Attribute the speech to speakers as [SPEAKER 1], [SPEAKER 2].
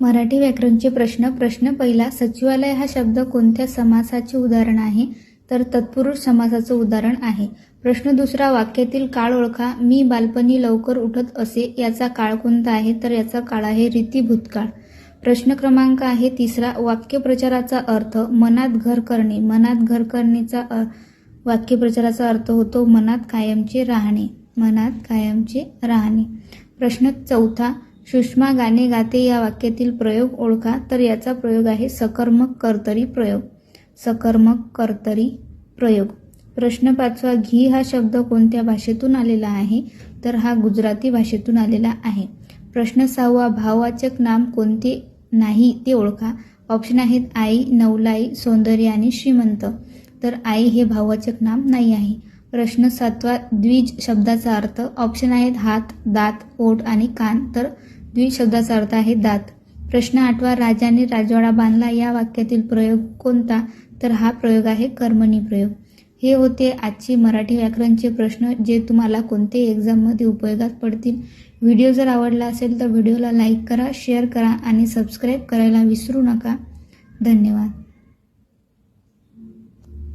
[SPEAKER 1] मराठी व्याकरणचे प्रश्न प्रश्न पहिला सचिवालय हा शब्द कोणत्या समासाचे उदाहरण आहे? तर तत्पुरुष समासाचं उदाहरण आहे. प्रश्न दुसरा वाक्यातील काळ ओळखा मी बालपणी लवकर उठत असे याचा काळ कोणता आहे? तर याचा काळ आहे रीती भूतकाळ. प्रश्न क्रमांक आहे तिसरा वाक्यप्रचाराचा अर्थ मनात घर करणे. मनात घर करणेचा वाक्यप्रचाराचा अर्थ होतो मनात कायमचे राहणे. मनात कायमचे राहणे. प्रश्न चौथा सुषमा गाणे गाते या वाक्यातील प्रयोग ओळखा तर याचा प्रयोग आहे सकर्मक कर्तरी प्रयोग. सकर्मक कर्तरी प्रयोग. प्रश्न पाचवा घी हा शब्द कोणत्या भाषेतून आलेला आहे? तर हा गुजराती भाषेतून आलेला आहे. प्रश्न सहावा भाववाचक नाम कोणते नाही ते ओळखा. ऑप्शन आहेत आई नवलाई सौंदर्य आणि श्रीमंत. तर आई हे भाववाचक नाम नाही आहे. प्रश्न सातवा द्विज शब्दाचा अर्थ ऑप्शन आहेत हात दात ओठ आणि कान. तर द्विज शब्दाचा अर्थ आहे दात. प्रश्न आठवा राजाने राजवाडा बांधला या वाक्यातील प्रयोग कोणता? तर हा प्रयोग आहे कर्मणी प्रयोग. हे होते आजचे मराठी व्याकरणचे प्रश्न जे तुम्हाला कोणते एक्झाममध्ये उपयोगात पडतील. व्हिडिओ जर आवडला असेल तर व्हिडिओला लाईक करा शेअर करा आणि सबस्क्राईब करायला विसरू नका. धन्यवाद.